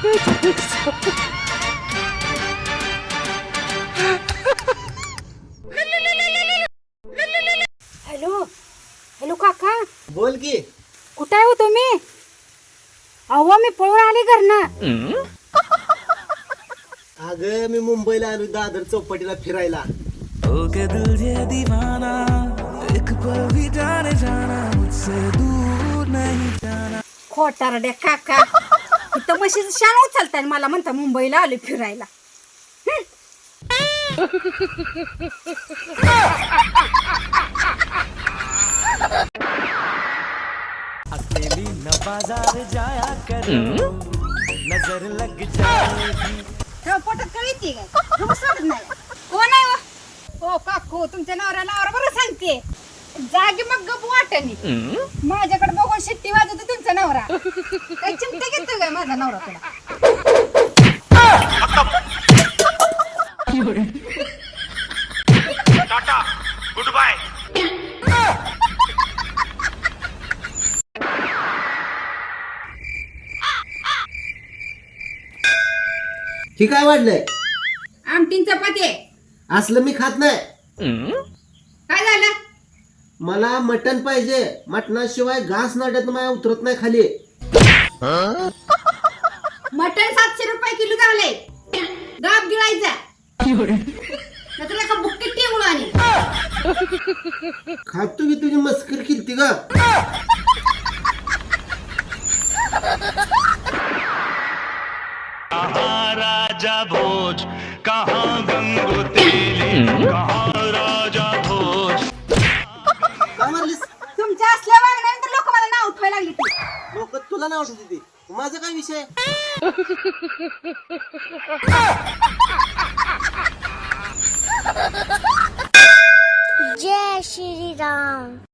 Hello hello काका. बोल की. कुठं आहे हो तुम्ही? अहो मी पळून आले घरनं. अगं मी मुंबईला आलो दादर चौपाटीला फिरायला. हो के दिल ये दीवाना एक पल भी जाने जाना मुझसे दूर नहीं जाना. खोटारड्या काका. म्हशीचं शान उचलताय मला म्हणता मुंबईला आले फिरायला. अकेली न बाजार जाया करो नजर लग जाएगी। पोटात कळीती काय नाही? कोण आहे हो? ओ काकू तुमच्या नवऱ्याला नवरा बरं सांगते जागी मग गप वाटणी माझ्याकडे बघून शिट्टी वाजवतो तुमचा नवरा. काही चिमटे घेतो काय माझा नवरा तुला? ही काय वाढलंय? आमटीन चपाती आहे. असलं मी खात नाही. काय झालं? मला मटण पाहिजे. मटणाशिवाय घास नाट्यात माझ्या उतरत नाही खाली. मटन सातशे रुपये किलो झाले. गाप गिळायचा. नाहीतर एका बुक्कीत टेबल आणि. खातो की तुझी मस्कर किती ग? राजा भोज कहाँ गंगो तेली कहाँ लोक तुला नाही वाटत होती माझा काय विषय जय श्री राम